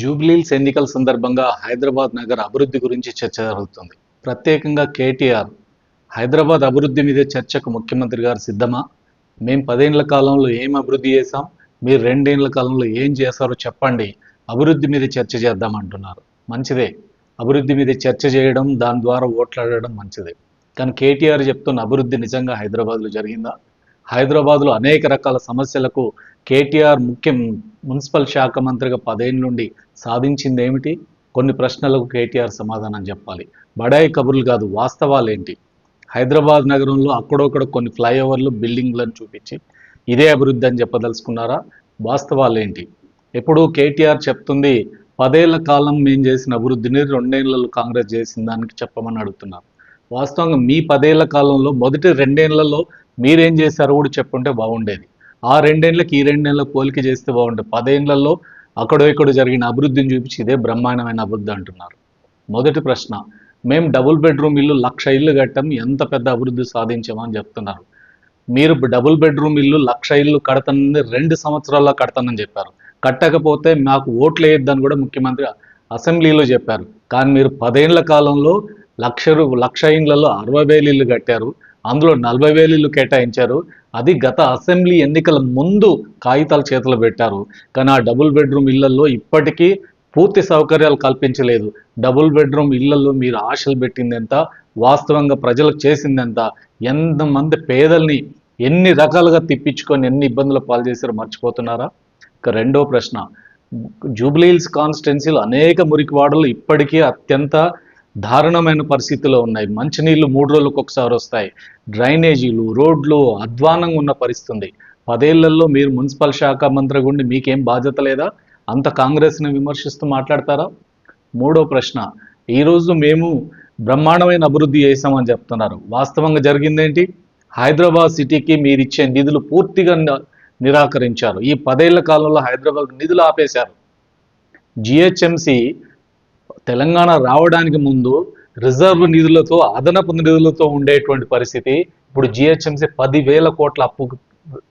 జూబ్లీల్స్ ఎన్నికల సందర్భంగా హైదరాబాద్ నగర అభివృద్ధి గురించి చర్చ జరుగుతుంది. ప్రత్యేకంగా కేటీఆర్ హైదరాబాద్ అభివృద్ధి మీదే చర్చకు ముఖ్యమంత్రి గారు సిద్ధమా? మేము పదేళ్ళ కాలంలో ఏం అభివృద్ధి చేశాం? మీరు రెండేళ్ళ కాలంలో ఏం చేశారో చెప్పండి. అభివృద్ధి మీద చర్చ చేద్దామంటున్నారు. మంచిదే. అభివృద్ధి మీద చర్చ చేయడం దాని ద్వారా ఓట్లాడడం మంచిదే. కానీ కేటీఆర్ చెప్తున్న అభివృద్ధి నిజంగా హైదరాబాద్లో జరిగిందా? హైదరాబాద్లో అనేక రకాల సమస్యలకు కేటీఆర్ ముఖ్య మున్సిపల్ శాఖ మంత్రిగా పదేళ్ళ నుండి సాధించింది ఏమిటి? కొన్ని ప్రశ్నలకు కేటీఆర్ సమాధానం చెప్పాలి. బడాయి కబుర్లు కాదు వాస్తవాలు ఏంటి? హైదరాబాద్ నగరంలో అక్కడొక్కడ కొన్ని ఫ్లైఓవర్లు బిల్డింగ్లను చూపించి ఇదే అభివృద్ధి అని చెప్పదలుచుకున్నారా? వాస్తవాలు ఏంటి? ఎప్పుడు కేటీఆర్ చెప్తుంది పదేళ్ళ కాలం మేము చేసిన అభివృద్ధిని రెండేళ్ళలో కాంగ్రెస్ చేసిన దానికి చెప్పమని అడుగుతున్నారు. వాస్తవంగా మీ పదేళ్ళ కాలంలో మొదటి రెండేళ్ళలో మీరేం చేశారో కూడా చెప్పుంటే బాగుండేది. ఆ రెండేళ్ళకి ఈ రెండేళ్ళ పోలిక చేస్తే బాగుండేది పదేళ్ళలో అక్కడో ఇక్కడ జరిగిన అభివృద్ధిని చూపించి ఇదే బ్రహ్మాండమైన అభివృద్ధి అంటున్నారు. మొదటి ప్రశ్న మేము డబుల్ బెడ్రూమ్ ఇల్లు లక్ష ఇల్లు కట్టాం ఎంత పెద్ద అభివృద్ధి సాధించామని చెప్తున్నారు. మీరు డబుల్ బెడ్రూమ్ ఇల్లు లక్ష ఇల్లు కడతానని రెండు సంవత్సరాల్లో కడతానని చెప్పారు. కట్టకపోతే మాకు ఓట్లు వేయొద్దని కూడా ముఖ్యమంత్రి అసెంబ్లీలో చెప్పారు. కానీ మీరు పదేళ్ళ కాలంలో లక్ష రూ- లక్ష ఇండ్లలో అరవై వేలు ఇల్లు కట్టారు. అందులో నలభై వేలు కేటాయించారు. అది గత అసెంబ్లీ ఎన్నికల ముందు కాగితాలు చేతులు పెట్టారు. కానీ ఆ డబుల్ బెడ్రూమ్ ఇళ్ళలో ఇప్పటికీ పూర్తి సౌకర్యాలు కల్పించలేదు. డబుల్ బెడ్రూమ్ ఇళ్ళలో మీరు ఆశలు పెట్టింది ఎంత వాస్తవంగా ప్రజలకు చేసింది ఎంత ఎంతమంది పేదల్ని ఎన్ని రకాలుగా తిప్పించుకొని ఎన్ని ఇబ్బందులు పాలు చేశారో మర్చిపోతున్నారా? ఇక రెండో ప్రశ్న. జూబ్లీహిల్స్ కాన్స్టిట్యున్సీలో అనేక మురికివాడలు ఇప్పటికీ అత్యంత దారుణమైన పరిస్థితిలో ఉన్నాయి. మంచినీళ్ళు మూడు రోజులకు ఒకసారి వస్తాయి. డ్రైనేజీలు రోడ్లు అధ్వానంగా ఉన్న పరిస్థితి ఉంది పదేళ్ళలో మీరు మున్సిపల్ శాఖ మంత్రి గుండి మీకేం బాధ్యత లేదా? అంత కాంగ్రెస్ని విమర్శిస్తూ మాట్లాడతారా? మూడో ప్రశ్న. ఈరోజు మేము బ్రహ్మాండమైన అభివృద్ధి చేశామని చెప్తున్నారు. వాస్తవంగా జరిగిందేంటి? హైదరాబాద్ సిటీకి మీరు ఇచ్చే నిధులు పూర్తిగా నిరాకరించారు. ఈ పదేళ్ళ కాలంలో హైదరాబాద్ నిధులు ఆపేశారు. జిహెచ్ఎంసి తెలంగాణ రావడానికి ముందు రిజర్వ్ నిధులతో అదనపు నిధులతో ఉండేటువంటి పరిస్థితి ఇప్పుడు జిహెచ్ఎంసీ పదివేల కోట్ల అప్పుకు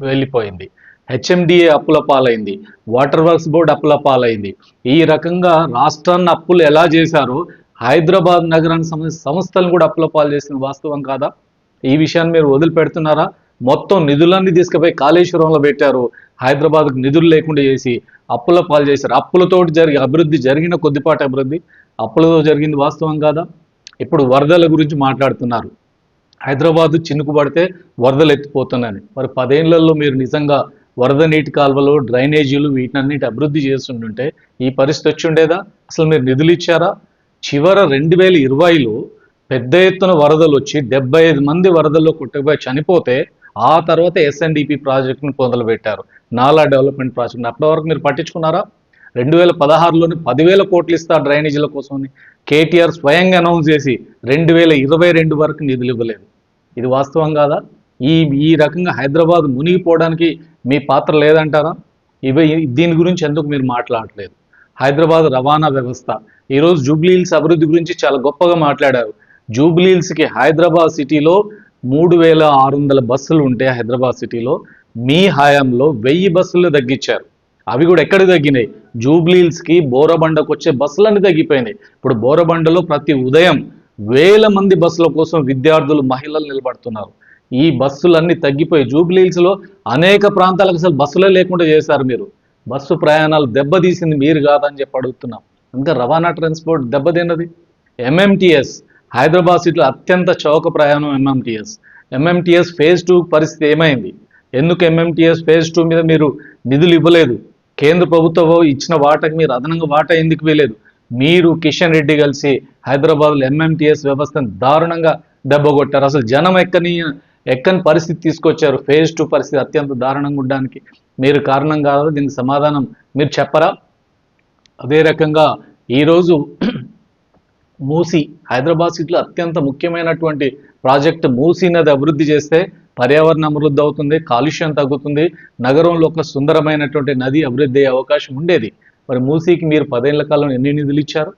వెళ్ళిపోయింది. హెచ్ఎండిఏ అప్పుల పాలైంది. వాటర్ వర్క్స్ బోర్డు అప్పుల పాలైంది. ఈ రకంగా రాష్ట్రాన్ని అప్పులు ఎలా చేశారో హైదరాబాద్ నగరానికి సంబంధించిన సంస్థలను కూడా అప్పుల పాలు చేసిన వాస్తవం కాదా? ఈ విషయాన్ని మీరు వదిలిపెడుతున్నారా? మొత్తం నిధులన్నీ తీసుకుపోయి కాళేశ్వరంలో పెట్టారు. హైదరాబాద్కు నిధులు లేకుండా చేసి అప్పుల పాలు చేశారు. అప్పులతోటి జరిగి అభివృద్ధి జరిగిన కొద్దిపాటి అభివృద్ధి. అప్పులతో జరిగింది వాస్తవం కాదా? ఇప్పుడు వరదల గురించి మాట్లాడుతున్నారు. హైదరాబాద్ చినుకు పడితే వరదలు ఎత్తిపోతున్నాయని. మరి పదేళ్ళలో మీరు నిజంగా వరద నీటి కాలువలు డ్రైనేజీలు వీటినన్నిటి అభివృద్ధి చేస్తుంటుంటే ఈ పరిస్థితి వచ్చి ఉండేదా అసలు మీరు నిధులు ఇచ్చారా? చివర రెండు వేల ఇరవైలో పెద్ద ఎత్తున వరదలు వచ్చి డెబ్బై ఐదు మంది వరదల్లో కొట్టుకుపోయి చనిపోతే ఆ తర్వాత ఎస్ఎన్డిపి ప్రాజెక్టును మొదలుపెట్టారు. నాలా డెవలప్మెంట్ ప్రాజెక్ట్ అప్పటి వరకు మీరు పట్టించుకున్నారా? రెండు వేల పదహారులోనే పదివేల కోట్లు ఇస్తా డ్రైనేజీల కోసం కేటీఆర్ స్వయంగా అనౌన్స్ చేసి రెండు వేల ఇరవై రెండు వరకు నిధులు ఇవ్వలేదు. ఇది వాస్తవం కాదా? ఈ ఈ రకంగా హైదరాబాద్ మునిగిపోవడానికి మీ పాత్ర లేదంటారా? ఇవి దీని గురించి ఎందుకు మీరు మాట్లాడలేదు? హైదరాబాద్ రవాణా వ్యవస్థ. ఈరోజు జూబ్లీహిల్స్ అభివృద్ధి గురించి చాలా గొప్పగా మాట్లాడారు. జూబ్లీహిల్స్కి హైదరాబాద్ సిటీలో మూడు వేల ఆరు వందల బస్సులు ఉంటే హైదరాబాద్ సిటీలో మీ హయాంలో వెయ్యి బస్సులు తగ్గించారు. అవి కూడా ఎక్కడ తగ్గినాయి? జూబ్లీల్స్కి బోరబండకు వచ్చే బస్సులన్నీ తగ్గిపోయినాయి. ఇప్పుడు బోరబండలో ప్రతి ఉదయం వేల మంది బస్సుల కోసం విద్యార్థులు మహిళలు నిలబడుతున్నారు. ఈ బస్సులన్నీ తగ్గిపోయి జూబ్లీహిల్స్లో అనేక ప్రాంతాలకు అసలు బస్సులే లేకుండా చేశారు మీరు. బస్సు ప్రయాణాలు దెబ్బతీసింది మీరు కాదని చెప్పి అడుగుతున్నాం. ఇంకా రవాణా ట్రాన్స్పోర్ట్ దెబ్బతిన్నది. ఎంఎంటిఎస్ హైదరాబాద్ సిటీలో అత్యంత చౌక ప్రయాణం ఎంఎంటిఎస్ ఎంఎంటిఎస్ ఫేజ్ టూ పరిస్థితి ఏమైంది? ఎందుకు ఎంఎంటిఎస్ ఫేజ్ టూ మీద మీరు నిధులు ఇవ్వలేదు? కేంద్ర ప్రభుత్వం ఇచ్చిన వాటాకి మీరు అదనంగా వాటా ఎందుకు వేయలేదు? మీరు కిషన్ రెడ్డి కలిసి హైదరాబాద్లో ఎంఎంటీఎస్ వ్యవస్థను దారుణంగా దెబ్బకొట్టారు. అసలు జనం ఎక్కని ఎక్కని పరిస్థితి తీసుకొచ్చారు? ఫేజ్ టూ పరిస్థితి అత్యంత దారుణంగా ఉండడానికి. మీరు కారణం కాదు దీనికి సమాధానం మీరు చెప్పరా? అదే రకంగా ఈరోజు మూసి హైదరాబాద్ సిటీలో అత్యంత ముఖ్యమైనటువంటి ప్రాజెక్టు మూసీ నది అభివృద్ధి చేస్తే పర్యావరణం అభివృద్ధి అవుతుంది కాలుష్యం తగ్గుతుంది నగరంలో ఒక సుందరమైనటువంటి నది అభివృద్ధి అయ్యే అవకాశం ఉండేది. మరి మూసీకి మీరు పదేళ్ళ కాలం ఎన్ని నిధులు ఇచ్చారు?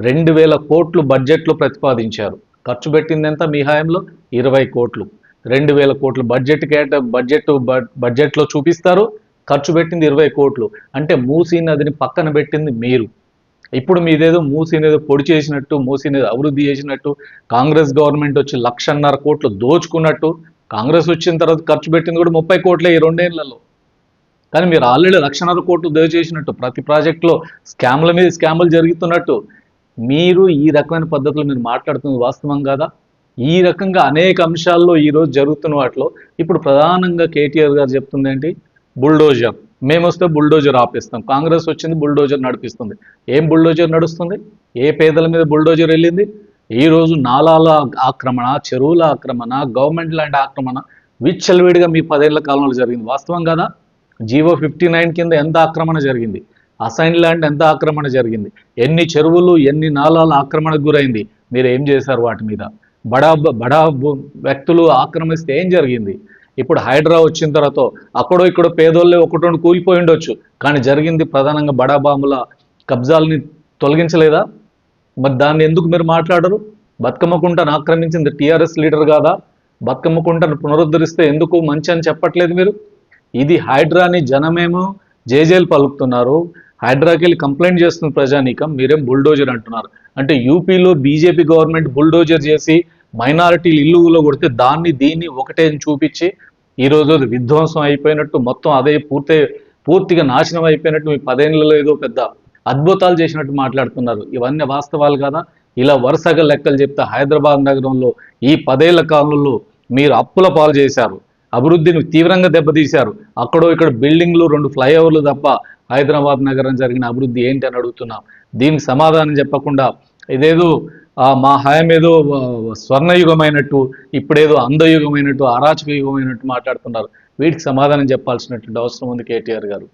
రెండు వేల కోట్లు బడ్జెట్లో ప్రతిపాదించారు. ఖర్చు పెట్టింది ఎంత మీ హయాంలో? ఇరవై కోట్లు. రెండు వేల కోట్లు బడ్జెట్ కేట బడ్జెట్ బడ్- బడ్జెట్లో చూపిస్తారు. ఖర్చు పెట్టింది ఇరవై కోట్లు. అంటే మూసీ నదిని పక్కన పెట్టింది మీరు. ఇప్పుడు మీదేదో మూసినేదో పొడి చేసినట్టు మూసినేదో అభివృద్ధి చేసినట్టు కాంగ్రెస్ గవర్నమెంట్ వచ్చి లక్షన్నర కోట్లు దోచుకున్నట్టు కాంగ్రెస్ వచ్చిన తర్వాత ఖర్చు పెట్టింది కూడా ముప్పై కోట్లే ఈ రెండేళ్ళలో. కానీ మీరు ఆల్రెడీ లక్షన్నర కోట్లు దయచేసినట్టు ప్రతి ప్రాజెక్టులో స్కామ్ల మీద స్కాములు జరుగుతున్నట్టు మీరు ఈ రకమైన పద్ధతులు మీరు మాట్లాడుతుంది వాస్తవం కాదా? ఈ రకంగా అనేక అంశాల్లో ఈరోజు జరుగుతున్న వాటిలో ఇప్పుడు ప్రధానంగా కేటీఆర్ గారు చెప్తుంది ఏంటి? బుల్డోజర్. మేము వస్తే బుల్డోజర్ ఆపేస్తాం. కాంగ్రెస్ వచ్చింది బుల్డోజర్ నడిపిస్తుంది. ఏం బుల్డోజర్ నడుస్తుంది? ఏ పేదల మీద బుల్డోజర్ వెళ్ళింది? ఈరోజు నాలాల ఆక్రమణ చెరువుల ఆక్రమణ గవర్నమెంట్ ల్యాండ్ ఆక్రమణ విచ్చలవిడిగా మీ పదేళ్ళ కాలంలో జరిగింది. వాస్తవం కదా? జీవో ఫిఫ్టీ నైన్ కింద ఎంత ఆక్రమణ జరిగింది? అసైన్ ల్యాండ్ ఎంత ఆక్రమణ జరిగింది? ఎన్ని చెరువులు ఎన్ని నాలాల ఆక్రమణకు గురైంది? మీరు ఏం చేశారు వాటి మీద? బడా బడా వ్యక్తులు ఆక్రమిస్తే ఏం జరిగింది? ఇప్పుడు హైడ్రా వచ్చిన తర్వాత అక్కడో ఇక్కడ పేదోళ్ళే ఒకటి కూలిపోయి ఉండొచ్చు. కానీ జరిగింది ప్రధానంగా బడా బాంబుల కబ్జాలని తొలగించలేదా? మరి దాన్ని ఎందుకు మీరు మాట్లాడరు? బతుకమ్మ కుంటను ఆక్రమించింది టీఆర్ఎస్ లీడర్ కాదా? బతుకమ్మ కుంటను పునరుద్ధరిస్తే ఎందుకు? మంచి అని చెప్పట్లేదు మీరు? ఇది హైడ్రాని జనమేమో జేజేలు పలుకుతున్నారు. హైడ్రాకి వెళ్ళి కంప్లైంట్ చేస్తున్న ప్రజానీకం. మీరేం బుల్డోజర్ అంటున్నారు. అంటే యూపీలో బీజేపీ గవర్నమెంట్ బుల్డోజర్ చేసి మైనారిటీలు ఇల్లులో కొడితే దాన్ని దీన్ని ఒకటే అని చూపించి ఈ రోజు అది విధ్వంసం అయిపోయినట్టు మొత్తం అదే పూర్తి పూర్తిగా నాశనం అయిపోయినట్టు మీ పదేళ్ళలో ఏదో పెద్ద అద్భుతాలు చేసినట్టు మాట్లాడుతున్నారు. ఇవన్నీ వాస్తవాలు కదా? ఇలా వరుసగా లెక్కలు చెప్తే హైదరాబాద్ నగరంలో ఈ పదేళ్ళ కాలంలో మీరు అప్పుల పాలు చేశారు. అభివృద్ధిని తీవ్రంగా దెబ్బతీశారు. అక్కడో ఇక్కడ బిల్డింగ్లు రెండు ఫ్లైఓవర్లు తప్ప హైదరాబాద్ నగరం జరిగిన అభివృద్ధి ఏంటి అని అడుగుతున్నాం. దీనికి సమాధానం చెప్పకుండా ఇదేదో మా హయాం ఏదో స్వర్ణయుగమైనట్టు ఇప్పుడేదో అందయుగమైనట్టు అరాచక యుగమైనట్టు మాట్లాడుతున్నారు. వీటికి సమాధానం చెప్పాల్సినటువంటి అవసరం ఉంది కేటీఆర్ గారు.